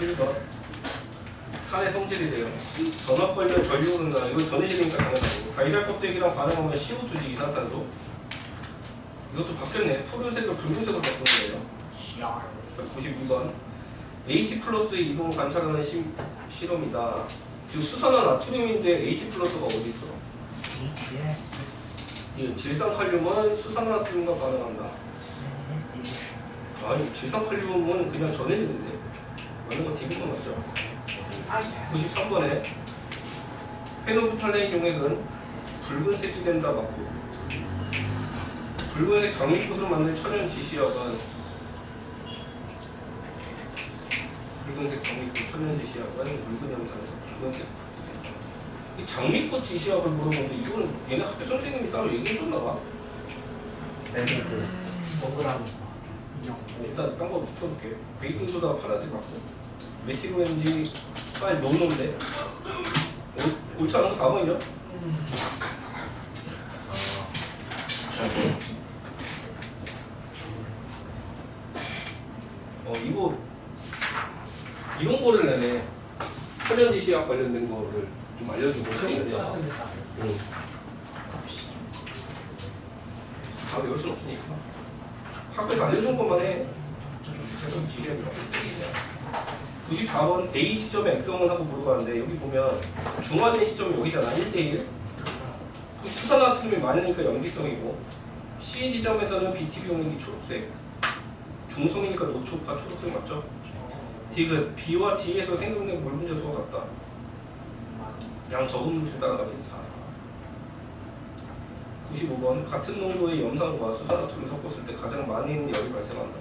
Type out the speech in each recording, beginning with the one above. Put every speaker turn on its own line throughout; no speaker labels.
51번 산의 성질이래요. 전압 관련 전류는다. 이거 전해질이니까 당연하고. 가이랄 껍데기랑 반응하면 CO2지 이산탄소. 이것도 바뀌었네. 푸른색을 붉은색으로 바꾼 거예요.
시야
92번 H 플러스의 이동을 관찰하는 시, 실험이다. 지금 수산화 나트륨인데 H 플러스가 어디 있어?
BTS
이 질산 칼륨은 수산화 나트륨과 반응한다. 아니 질산 칼륨은 그냥 전해지는데 맞는 건 맞죠?
아이
93번에 페노부탈레인 용액은 붉은색이 된다 맞고 붉은색 장미꽃으로 만든 천연 지시약은 붉은색 장미꽃 천연 지시약은 붉은 영상에서 붉은색 이 장미꽃 지시약을 물어보는데 이거는 얘네 학교 선생님이 따로 얘기해줬나 봐?
네네 그 동그라미 인형
일단 딴거 붙여볼게. 베이킹소다 파란색 맞고 메티로엔지 빨리 넣는데? 옳지 않은 거 4번이죠? 어 이거 이런 거를 내네. 천연지 시약 관련된 거를 좀 알려주고
같은 데서
응. 다 외울 순 없으니까. 학교에서 알려준 것만 해. 계속 지켜야 돼 94번 A 지점에 X형을 하고 물어봤는데 여기 보면 중화된 시점이 여기잖아 1대1 수산화트륨이 많으니까 염기성이고 C 지점에서는 BTB 용액이 초록색 중성이니까 노초파 초록색 맞죠? 디귿 B와 D에서 생성된 물 분자 수가 같다. 양 적은 물질 따라가지 4, 4 95번 같은 농도의 염산과 수산화트륨을 섞었을 때 가장 많은 열이 발생한다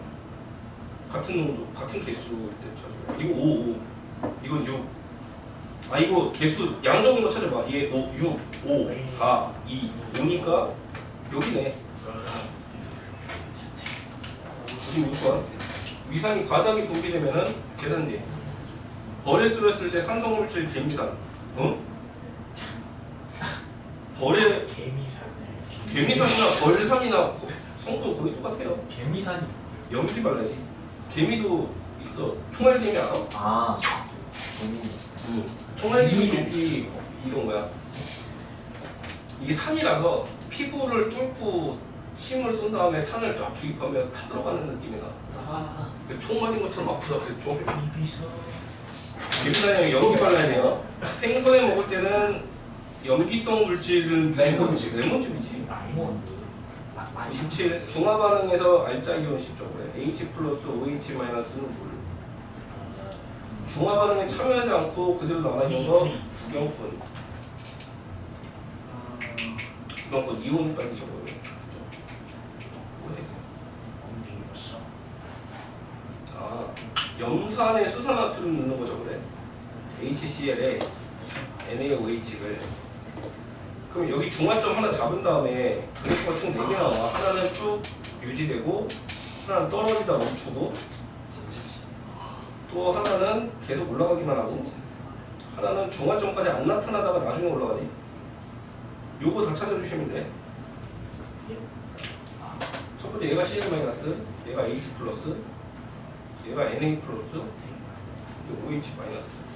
같은 농도, 같은 개수일 때 찾아봐 이거 5, 5 이건 6 아 이거 개수 양 적은 거 찾아봐. 얘 5, 6, 5, 4, 2, 5니까 여기네. 96번 위산이 과다하게 분비되면은 계산돼. 벌에 쓸었을 때 산성물질 개미산. 어? 벌에
개미산을.
개미산이나 벌산이나 성분 거의 똑같아요.
개미산이
염기 발라지 개미도 있어 총알개미 알아?
아
응. 총알개미 이런 거야 이게 산이라서 피부를 뚫고 침을 쏜 다음에 산을 쫙 주입하면 타 들어가는 느낌이 나.
아
그총 맞은 것처럼 아프다. 그래서 좀
비비서
개미산이 염기 발라야 돼요. 생선에 먹을 때는 염기성 물질은
레몬즙.
레몬즙이지.
라이몬드 라- 라이몬드
97 중화 반응에서 알짜 이온 시쪽으로 H 플러스 OH 마이너스는 물. 중화 반응에 참여하지 않고 그대로 남아있는 거 구경꾼. 구경꾼 이온까지 적어요. 아 염산에 수산화트륨 넣는 거죠 그래? HCl에 NaOH를 그럼 여기 중화점 하나 잡은 다음에 그래프가 총 4개 나와 하나는 쭉 유지되고 하나는 떨어지다 멈추고 또 하나는 계속 올라가기만 하고 하나는 중화점까지 안 나타나다가 나중에 올라가지 요거 다 찾아주시면 돼. 첫 번째 얘가 CL 마이너스, 얘가 H 플러스, 얘가 NA 플러스, 이게 OH 마이너스.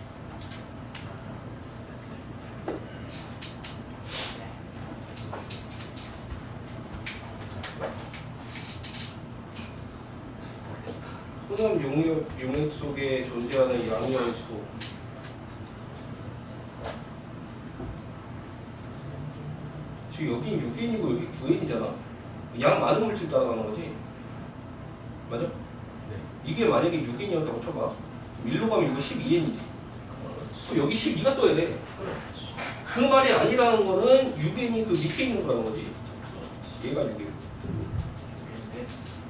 혼합 용액, 용액 속에 존재하는 양이온 수. 지금 여기 6인이고 여기 9인이잖아. 양 많은 물질 따라가는 거지. 맞아? 이게 만약에 6인이었다고 쳐봐. 1로 가면 이거 12인이지. 또 여기 12가 떠야 돼. 그 말이 아니라는 거는 6인이 그 밑에 있는 거라는 거지. 얘가 6인.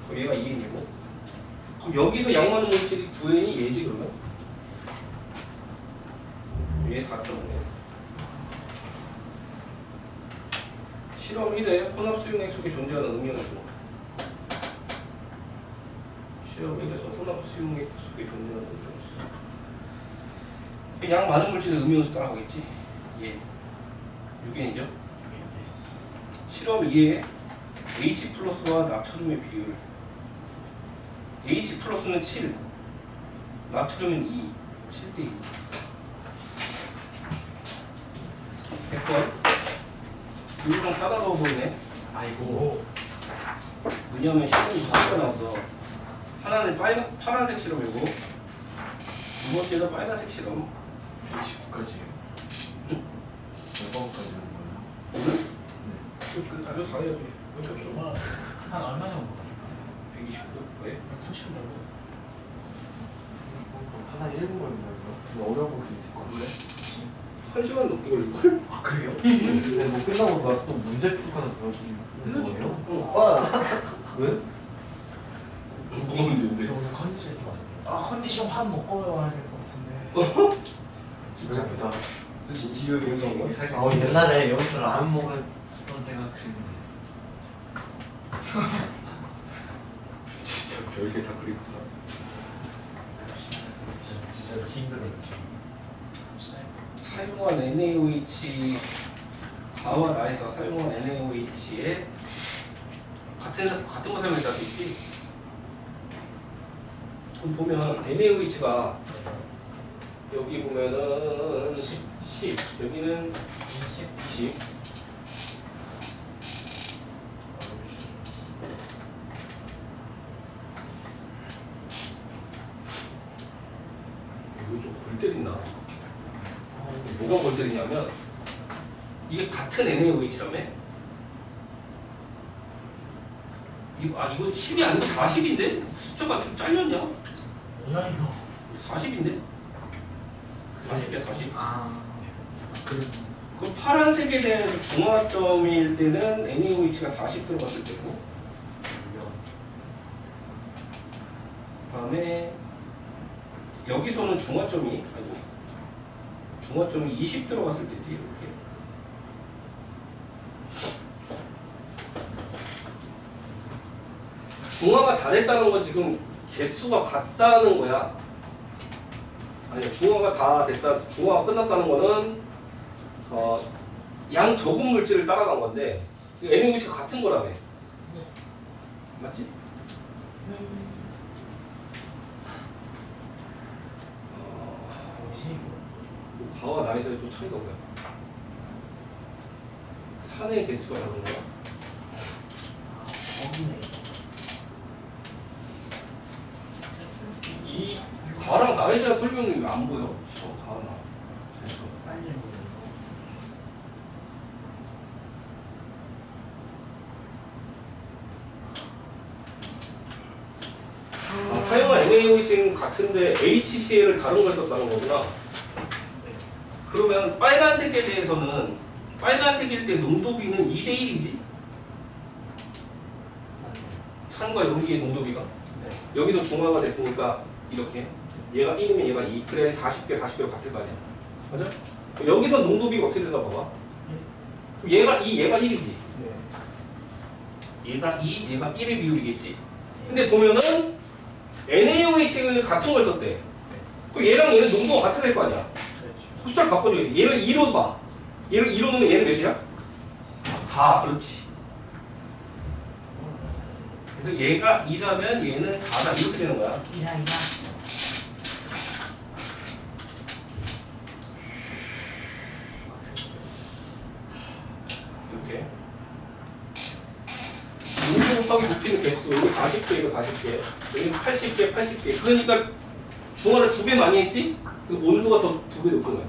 그럼 얘가 2인이고. 그럼 여기서 양 많은 물질이 9인이 얘지 그러면? 얘 4.5네. 실험 1회 혼합 수용액 속에 존재하는 음이온 수. 실험 1에서 혼합 수용액 속에 존재하는 음이온 수. 양 많은 물질의 음이온 수 따라가겠지? 예. 6인이죠? 실험 2에 H 플러스와 나트륨의 비율 H 플러스는 7 나트륨은 2 7대2 100번 이거 좀 까다로워 보이네
아이고.
왜냐면 실력이 다가 나왔어 하나는 빨간, 파란색 실험이고 두 번째는 빨간색 실험
129까지요.
응?
몇 번까지 하는 거예요?
오늘?
네.
그 가려 다 해야지 왜 이렇게 없어?
한 얼마 정도 걸릴까?
129 왜?
한 30분 정도.
하나 1분 걸린다고요? 근데 어려운 것도 있을 것 같은데?
한 시간 넘게 걸릴걸?
아 그래요?
근데 뭐 끝나고 나또 문제 풀거나 그러시는 거예요?
어. 왜? 뭐가 문제인데?
저 오늘 컨디션이 좋아요. 아 컨디션 한 먹고 와야 될 것 같은데.
진짜 아프다.
지금 영상 거?
살짝 어, 옛날에 여기서 라면 먹었던 때가 그랬는데
진짜 별게 다 그립구나
진짜 진짜 힘들어요.
사용한 NaOH 가와 나에서 사용한 NaOH에 같은 같은 거 사용했다 수 있지? 그럼 보면 NaOH가 여기 보면은 10, 10 여기는
20.
20 이거 좀 골 때린다 뭐가 골 때리냐면 같은 NaOH라며 이거, 아 이거 10이 아니고 40인데? 숫자가 좀 잘렸냐?
뭐야 이거?
40인데? 40이야 40
아.
그그 파란색에 대한 중화점일 때는 NaOH가 40 들어갔을 때고 그다음에 여기서는 중화점이 아이고 중화점이 20 들어갔을 때지 이렇게 중화가 다 됐다는 건 지금 개수가 같다는 거야 아니야 중화가 다 됐다 중화가 끝났다는 거는 어, 양 적은 물질을 따라간 건데 NaOH가 같은 거라며 맞지? 어,
뭐지?
가와 나에서의 또 차이가 뭐야? 산의 개수가 다른 거야?
없네.
이 대한 설명이 왜 안 보여? 저 가나. 그래서
빨리 보는
아, 사용한 NaOH는 같은데 HCl을 다른 걸 썼다는 거구나. 그러면 빨간색에 대해서는 빨간색일 때 농도비는 2대 1이지? 산과 용기의 농도비가
네.
여기서 중화가 됐으니까 이렇게 얘가 1이면 얘가 2 그래야 40개 40개로 같을 거 아니야. 맞아? 여기서 농도비가 어떻게 되나 봐봐. 그럼 얘가 2 얘가 1이지.
네.
얘가 2 얘가 1의 비율이겠지. 근데 보면은 NaOH를 같은 걸 썼대. 그럼 얘랑 얘는 농도가 같아야 될 거 아니야.
그렇죠.
숫자를 바꿔줘야지 얘를 2로 봐. 얘를 2로 놓으면 얘는 몇이야? 4 그렇지. 그래서 얘가 2라면 얘는 4다. 이렇게 되는 거야.
이라 이라.
이렇게 농도 곱하기 높이는 개수 여기 40개 이거 40개 여기 80개 80개 그러니까 중화를 두 배 많이 했지? 그 온도가 더 두 배 높은 거야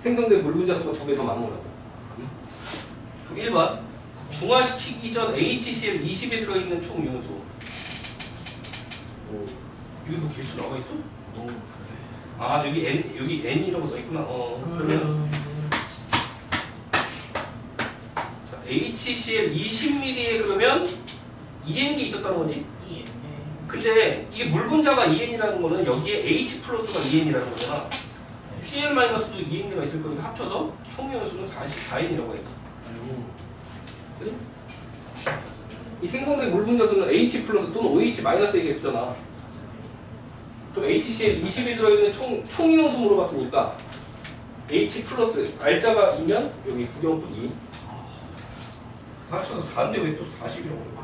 생성된 물 분자 수가 두 배 더 많은 거라고 응? 그럼 1번 중화시키기 전 HCl 20에 들어있는 총 이온수 오, 여기 뭐 개수 나와 있어?
그래.
아 여기 N 여기 N이라고 써 있구나 어 자, HCl 20ml에 그러면 EN이 있었다는 거지?
이
근데 이게 물 분자가 EN이라는 거는 여기에 H 플러스가 EN이라는 거잖아. CL 마이너스도 EN가 있을 거니까 합쳐서 총 연수는 44N이라고 해야지. 그래? 이 생성된 물 분자수는 H 플러스 또는 OH 마이너스의 개수잖아. 그럼 HCl 20에 들어있는 총, 총 이온수 물어봤으니까 H 플러스 알자가 2면 여기 구경분 2 합쳐서 4인데 왜 또 40이라고 그래?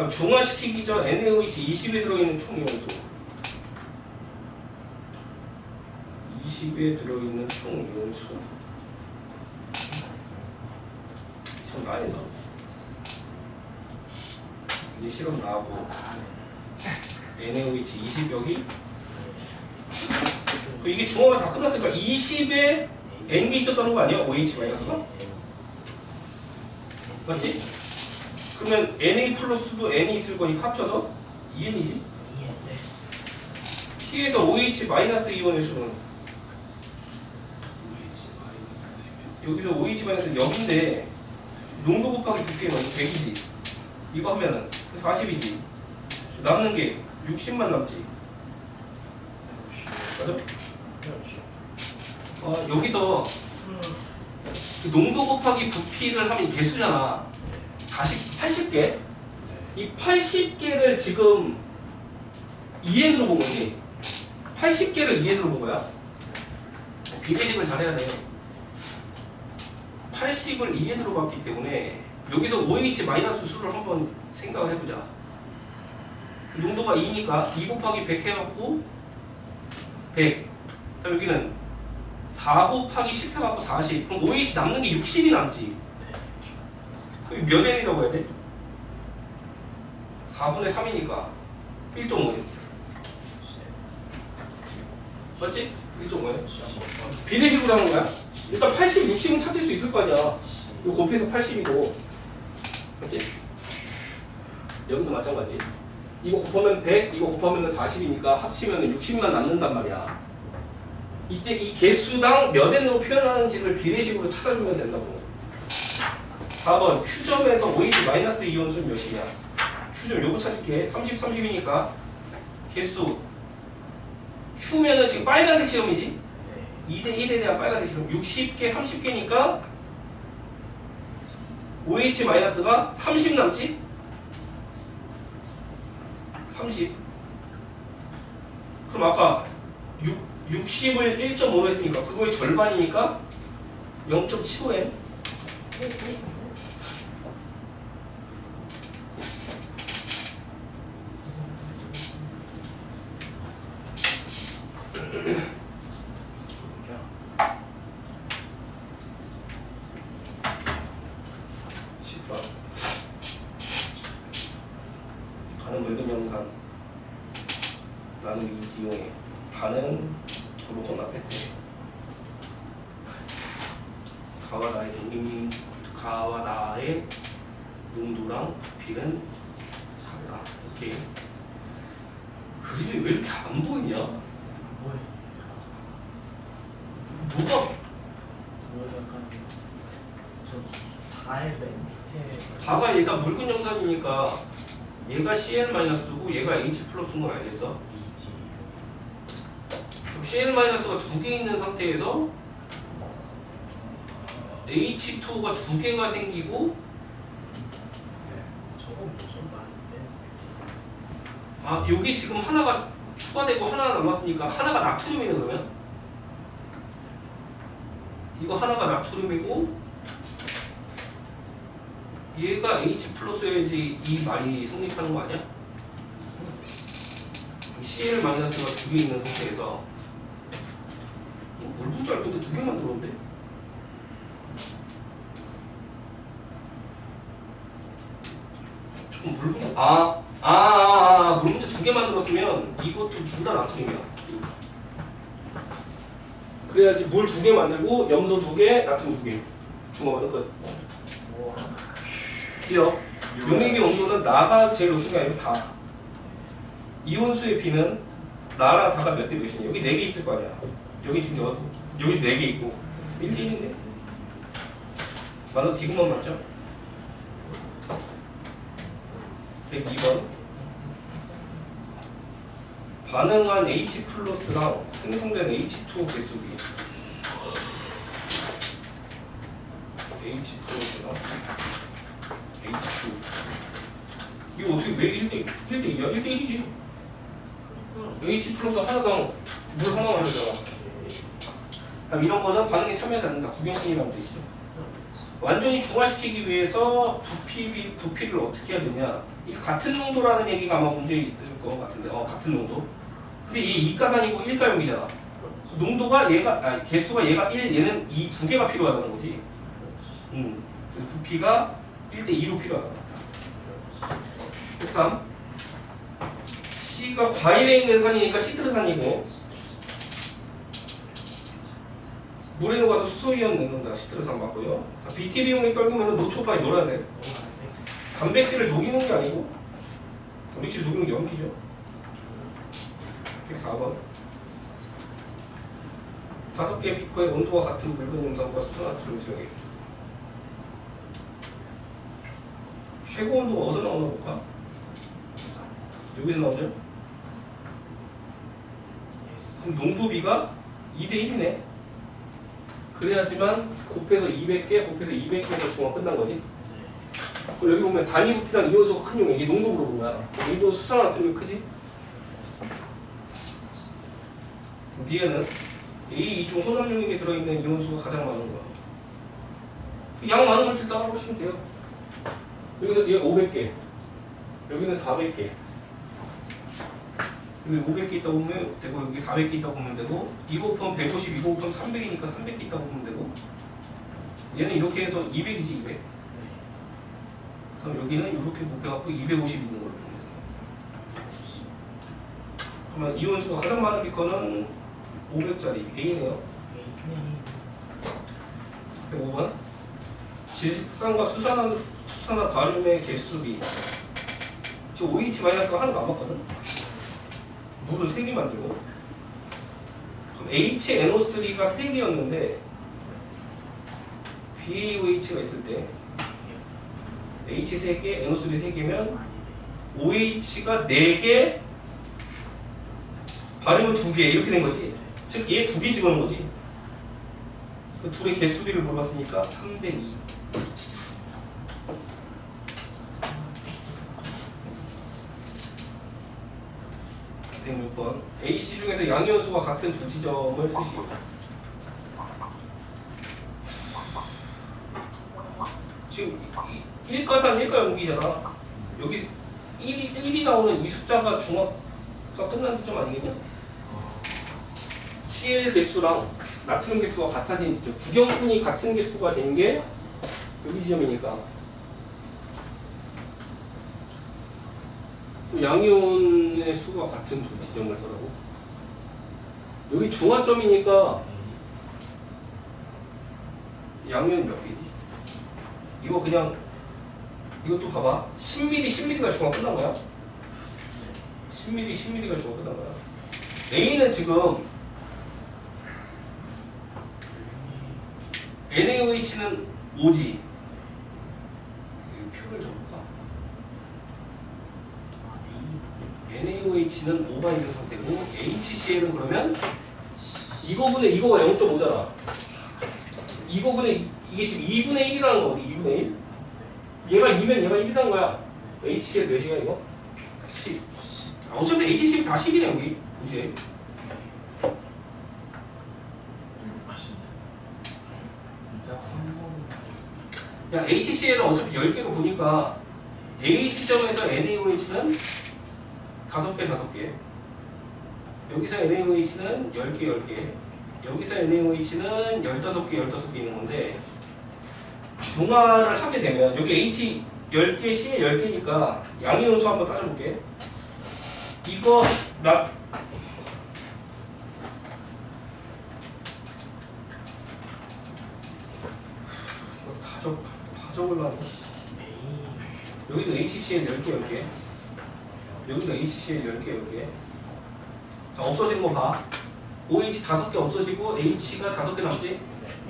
그럼 중화시키기 전 NaOH20에 들어있는 총연소 20에 들어있는 총연소 참 많이 나오고 이게 실험 나오고 NaOH 20 여기 그 이게 중화가 다 끝났을 거야 20에 N이 있었다는 거 아니야? OH 마이너스가? 맞지? 그러면 Na 플러스도 N이 있을 거니까 합쳐서 2N이지? P에서 OH 마이너스 이온의 수는? 여기서 OH 마이너스 여기인데 농도 곱하기 두께는 100이지. 이거 하면은 40이지. 남는 게 60만 남지. 맞아? 어, 여기서 그 농도 곱하기 부피를 하면 개수잖아 40, 80개? 이 80개를 지금 2N으로 본 거지? 80개를 2N으로 본 거야? 비례식을 잘해야 돼. 80을 2N으로 봤기 때문에 여기서 OH 마이너스 수를 한번 생각을 해보자. 농도가 2니까 2 곱하기 100 해갖고 100 그럼 여기는 4 곱하기 10 해갖고 40 그럼 OH 남는 게 60이 남지 그럼 몇 N이라고 해야 돼? 4분의 3이니까 1.5N 맞지? 1.5N 비례식으로 하는 거야? 일단 80, 60은 찾을 수 있을 거 아니야. 이거 곱해서 80이고. 맞지? 여기도 마찬가지. 이거 곱하면 100, 이거 곱하면 40이니까 합치면 60만 남는단 말이야. 이때 이 개수당 몇 N으로 표현하는지를 비례식으로 찾아주면 된다고 4번 Q점에서 OH 마이너스 이온수는 몇이냐? Q점 요거 찾을게. 30, 30이니까 개수. Q면은 지금 빨간색 시험이지? 2대 1에 대한 빨간색 시험. 60개 30개니까 OH 마이너스가 30 남지? 30 그럼 아까 6, 60을 1.5로 했으니까 그거의 절반이니까 0.75n 십번 영상 나는 이지용에 가는 두로 혼합했대 가와 나의 농림 가와 나의 농도랑 부피는 작다 오케이 그림이 왜 이렇게 안 보이냐? 뭐가?
다의 맨 밑에
가가 얘가 묽은 영상이니까 얘가 CN-고 얘가 H 플러스인 건 알겠어?
이지
그럼 CN-가 두 개 있는 상태에서 H2가 두 개가 생기고
저건 많은데
아 여기 지금 하나가 추가되고 하나 남았으니까 하나가 나트륨이네 그러면 이거 하나가 나트륨이고 얘가 H 플러스여야지 이 말이 성립하는 거 아니야? Cl 마이너스가 두 개 있는 상태에서 어, 물 분자 알건데 두 개만 들었는데? 조금 물 분자 아, 아, 아, 아, 물 문자 두 개만 들었으면 이것도 둘다 나트륨이야. 그래야지 물 두 개 만들고 염소 두 개, 나트륨 두 개. 중화하는 것.
뭐
기억. 용액의 온도는 나가 제일 높은 게 아니고 다. 이온수의 B는 나랑 다가 몇 대 몇이냐? 여기 네개 있을 거 아니야. 여기 지금 여, 여기 네개 있고 1대 1인데. 맞아, 디귿만 맞죠? 102번. 반응한 H 플러스랑 생성된 H2 개수비. H 플러스랑 H2. 이거 어떻게 왜 1대 1대 2야? 1대 1이지. H 플러스 하나당 물 하나만 되잖아. 그럼 이런 거는 반응에 참여하지 않는다. 구경성이라고 돼 있어. 완전히 중화시키기 위해서 부피, 부피를 어떻게 해야 되냐. 이 같은 농도라는 얘기가 아마 문제에 있을 것 같은데, 어, 같은 농도. 근데 이 이가산이고 일가용이잖아. 농도가 얘가 아 개수가 얘가 1 얘는 이 두 개가 필요하다는 거지. 음. 부피가 1대 2로 필요하다. 3. C가 과일에 있는 산이니까 시트르산이고 물에 녹아서 수소이온 내는다. 시트르산 맞고요. 자, BT 비용이 떨구면 노초파이 노란색. 단백질을 녹이는 게 아니고 단백질 녹이는 게 염기죠. 104번. 다섯 개의 비커의 온도가 같은 묽은 염산과 수소나트륨 지역에 최고 온도가 어디서 나오나 볼까? 여기서 나오죠? 그럼 농도비가 2대 1이네. 그래야지만 곱해서 200개, 곱해서 200개가 중화 끝난 거지. 여기 보면 단위 부피랑 이온수가 큰 용이야. 이게 농도 물어본 거야. 농도 수산화트륨이 크지? 뒤에는 A 중 혼합 용액에 들어있는 이온수가 가장 많은 거야. 그양 많은 걸 따라 보시면 돼요. 여기서 얘 500개, 여기는 400개. 여기 500개 있다고 보면 되고 여기 400개 있다고 보면 되고 이거 곱하면 150, 이거 곱하면 300이니까 300개 있다고 보면 되고 얘는 이렇게 해서 200이지 200. 그럼 여기는 이렇게 곱해갖고 250 있는 걸로 보면 돼요. 그러면 이온수가 가장 많은 비커는 500짜리 A네요. 105번 질산과 수산화, 수산화 가름의 개수비 지금 OH-가 하나도 안 맞거든? 물은 3개 만들고. 그럼 HNO3가 3개였는데 BaOH가 있을 때 H 3개, NO3 3개면 OH가 4개 발음은 2개 이렇게 된 거지. 즉얘두개 집어넣은 거지. 그 둘의 개수비를 물어봤으니까 3대 2 106번 AC 중에서 양이온수가 같은 두 지점을 쓰시오 지금 1가산 1가 연기잖아. 여기 1이, 1이 나오는 이 숫자가 중화가 끝난 지점 아니겠냐? CL 개수랑 나트륨 개수가 같아진 지점. 구경분이 같은 개수가 된 게 여기 지점이니까. 양이온 의 수가 같은 두 지점을 써라고. 여기 중화점이니까 양이온 몇 개지? 이거 그냥 이것도 봐봐. 10mm 10mm가 중화 끝난 거야? 10mm 10mm가 중화 끝난 거야. A는 지금 NaOH는 5지. 표를 적을까? NaOH는 5가 있는 상태고 HCl은 그러면 이거분의 이거가 0.5잖아. 이거분의 이게 지금 2분의 1이라는 거거든 2분의 1 얘가 2면 얘가 1이란 거야. HCl 몇이야 이거? 10 아, 어차피 HCl 다 10이네 여기. 이제. 야 HCl은 어차피 10개로 보니까 H점에서 NaOH는 5개 5개. 여기서 NaOH는 10개 10개. 여기서 NaOH는 15개 15개 있는 건데 중화를 하게 되면 여기 H 10개, C에 10개니까 양이온수 한번 따져볼게. 이거 나 이거 다 적, 다 적으려고 여기도 HCl 10개 10개 여기도 HCl 10개 10개 자 없어진 거 봐. OH 5개 없어지고 H가 5개 남지?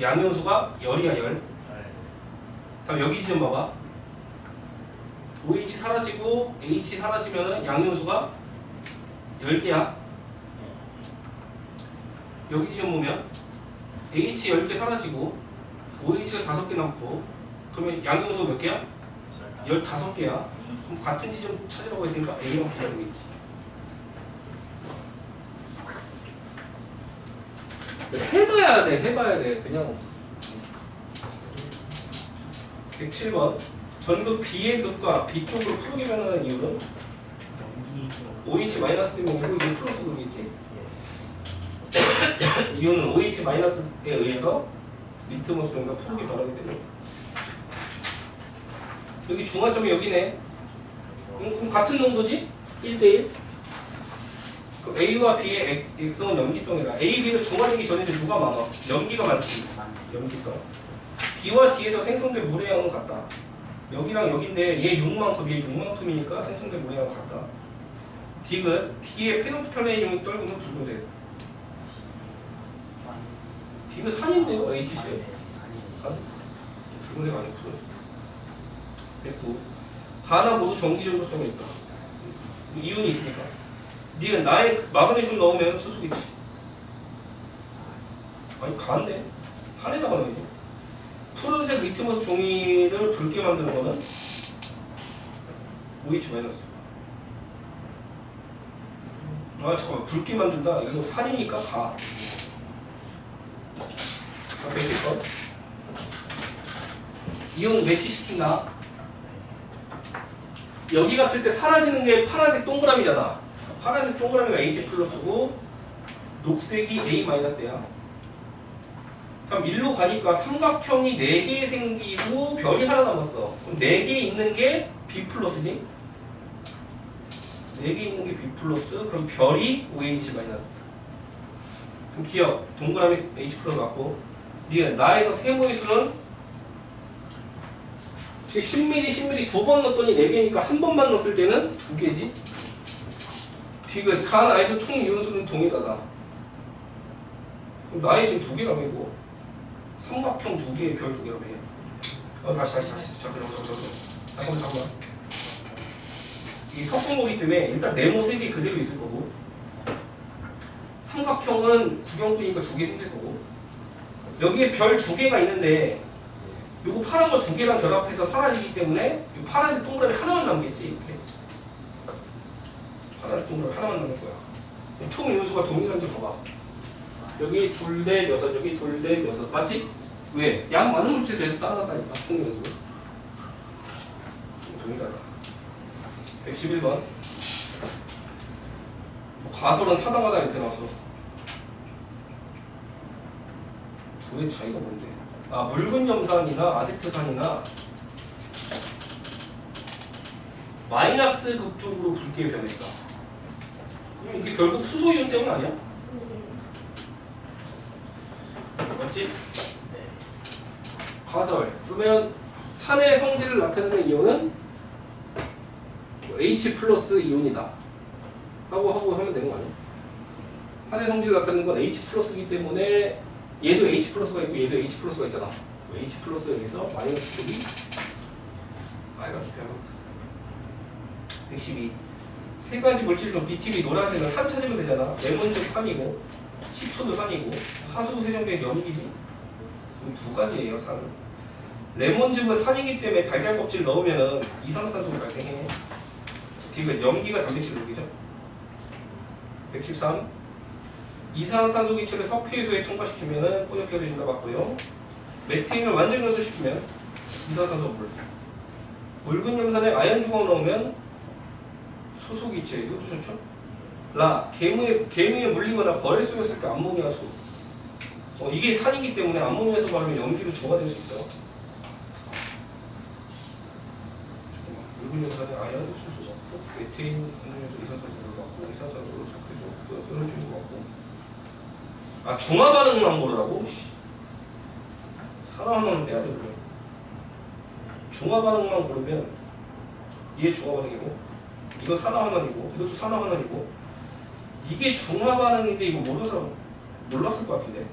양이온수가 열이야 열. 다음 여기 지점 봐봐. OH 사라지고 H 사라지면은 양이온수가 10개야. 여기 지점 보면 H 10개 사라지고 OH가 5개 남고 그러면 양이온수 몇 개야? 15개야 그럼 같은 지점 찾으라고 했으니까 A랑 B가 되겠지. 해봐야 돼 해봐야 돼. 그냥. 107번. 전극 B의 극과 B 쪽으로 푸르게 변하는 이유는? OH 마이너스 때문이고 이게 플러스 극이겠지 이유는 OH-에 의해서 리트머스 종류가 푸르게 변하기 때문에 여기 중화점이 여기네 그럼, 같은 농도지? 1대1 그 A와 B의 액- 액성은 염기성이다. A, B는 중화되기 전인데 누가 많아? 염기가 많지 염기성. B와 D에서 생성된 물의 양은 같다. 여기랑 여기인데 얘 6만큼 얘 6만큼이니까 생성된 물의 양은 같다. D는 D의 페노프탈레인용이 떨구는 붉은색. D는 산인데요? HC에 산? 붉은색 아니고 됐고 하나 모두 전기 전도성이 있다. 이윤이 있으니까. 니은 나의 마그네슘 넣으면 수소겠지. 아니 가는데? 산에다가 넣어야지. 푸른색 리트머스 종이를 붉게 만드는 거는 OH 마이너스. 아 잠깐만. 붉게 만든다? 이거 산이니까 가. 아, 됐겠어? 이온 매치시킨다 여기 갔을 때 사라지는 게 파란색 동그라미잖아. 파란색 동그라미가 H 플러스고 녹색이 A 마이너스야. 그럼 일로 가니까 삼각형이 4개 생기고 별이 하나 남았어. 그럼 4개 있는 게 B 플러스지? 4개 있는 게 B 플러스 그럼 별이 OH 마이너스. 그럼 기억. 동그라미 H 플러스 맞고. 니은 나에서 세모의 수는 지금 10mm 10mm 두 번 넣었더니 4개니까 한 번만 넣었을 때는 2개지. 디귿 간 나에서 총 이온수는 동일하다. 그럼 나의 지금 두 개라며 이거? 삼각형 두 개에 별두 개라며. 어 다시 다시 다시. 잠깐만 잠깐만 잠깐만 잠깐만. 이 섞은 거기 때문에 일단 네모 세개 그대로 있을 거고 삼각형은 구경꾼이니까 두개 생길 거고 여기에 별두 개가 있는데 요거 파란 거 두 개랑 결합해서 사라지기 때문에 요 파란색 동그라미 하나만 남겠지 이렇게. 파란색 동그라미 하나만 남을 거야. 총 인수가 동일한지 봐봐. 여기 둘 대 여섯 여기 둘 대 여섯. 맞지? 왜? 양 많은 물질에 대해서 따라갔다니까 총 인수 동일하다. 111번. 뭐 가설은 타당하다 이렇게 나왔어 둘의 차이가 뭔데? 아 묽은 염산이나 아세트산이나 마이너스 극쪽으로 붉게 변했다. 그럼 이게 결국 수소 이온 때문 아니야? 맞지? 가설. 그러면 산의 성질을 나타내는 이온은 뭐 H 플러스 이온이다. 하고 하고 하면 되는 거 아니야? 산의 성질을 나타내는 건 H 플러스이기 때문에 얘도 H 플러스가 있고 얘도 H 플러스가 있잖아. 그 H 플러스에 의해서 마이너스 쪽이 변합니다. 112. 세 가지 물질 중 BTB 노란색은 산 찾으면 되잖아. 레몬즙 산이고, 식초도 산이고, 하수 세정제 염기지. 두 가지예요, 산은. 레몬즙은 산이기 때문에 달걀 껍질 넣으면은 이산화탄소가 발생해. 디귿 염기가 단백질 녹이죠. 113. 이산화탄소 기체를 석회수에 통과시키면 뿌옇게 된다 봤고요. 메테인을 완전 연소시키면 이산화탄소 물. 묽은 염산에 아연 중앙 넣으면 수소 기체 이것도 좋죠. 라 개무에 개미에 물리거나 벌에 쏘였을 때 암모니아 수. 어, 이게 산이기 때문에 암모니아에서 바르면 염기로 중화될 수 있어요. 묽은 염산에 아연 수소 메테인 이산화탄소를 넣고 이산화탄소를 석회수 뿌옇게 같고. 아 중화 반응만? 씨. 산화 하나는 빼야죠 그러면. 중화 반응만 고르면 이게 중화 반응이고 이거 산화 반응이고 이것도 산화 반응이고 이게 중화 반응인데 이거 사람 몰랐을 것 같은데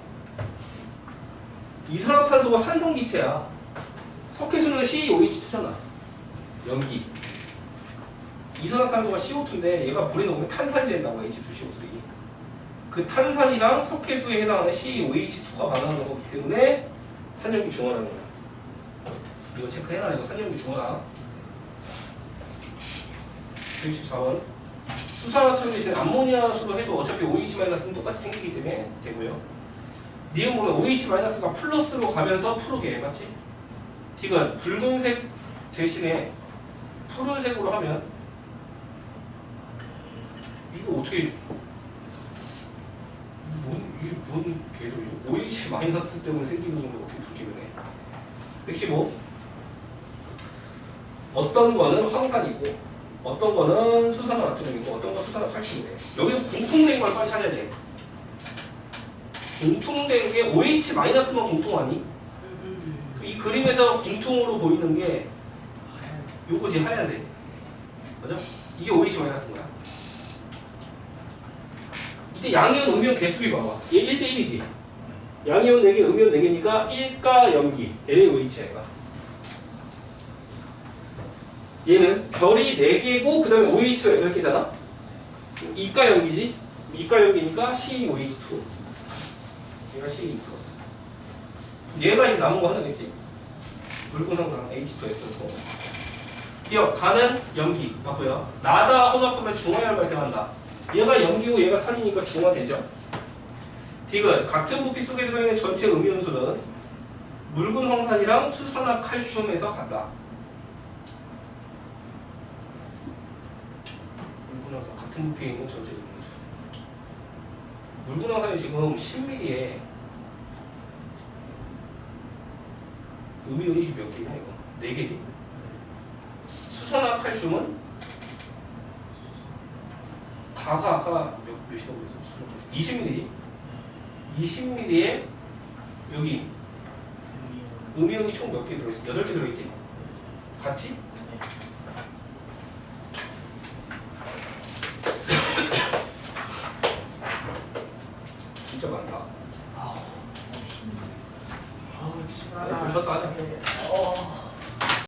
이산화탄소가 산성기체야 석회수는 COH2잖아 연기 이산화탄소가 CO2인데 얘가 불에 녹으면 탄산이 된다고 H2CO3 그 탄산이랑 석회수에 해당하는 COH2가 반응하는 거기 때문에 산염기 중화라는 거야. 이거 체크해놔 이거 산염기 중화다 164번. 수산화철 대신 암모니아 수로 해도 어차피 OH-는 똑같이 생기기 때문에 되고요. 니은 보면 OH-가 플러스로 가면서 푸르게 해, 맞지? 디귿 붉은색 대신에 푸른색으로 하면 이거 어떻게 뭔 개소리죠? OH 마이너스 때문에 생기는 걸 어떻게 두기면 해? 115 어떤 거는 황산이고 어떤 거는 수산화 나트륨이고 어떤 건 수산화 칼슘이래 여기서 공통된 걸 빨리 찾아야 돼 공통된 게 OH 마이너스만 공통하니? 이 그림에서 공통으로 보이는 게 요거지 하얀색 맞아? 이게 OH 마이너스인 거야 이때 양이온 음이온 개수비 봐봐. 얘 1대 1이지? 양이온 4개 음이온 4개니까 1가 염기 LOH야 얘가. 얘는 별이 4개고 그 다음에 OH가 8개잖아? 2가 염기지? 2가 염기니까 COH2 얘가 COH2 얘가 이제 남은 거 하나겠지? 붉은 항상 H2S고 기억 가는 염기. 맞고요. 나다 혼합하면 중화열 발생한다 얘가 염기고 얘가 산이니까 중화되죠 디귿 같은 부피 속에 들어있는 전체 음이온수는 묽은 황산이랑 수산화 칼슘에서 간다 묽은 황산 같은 부피에 있는 전체 음이온수 묽은 황산이 지금 10ml에 음이온이 몇 개냐 이거? 4개지? 수산화 칼슘은 가가 아까 몇, 몇이라고 칼슘 20ml지? 20ml에 여기 음이온이 총 몇 개 들어있어? 8개 들어있지? 같이?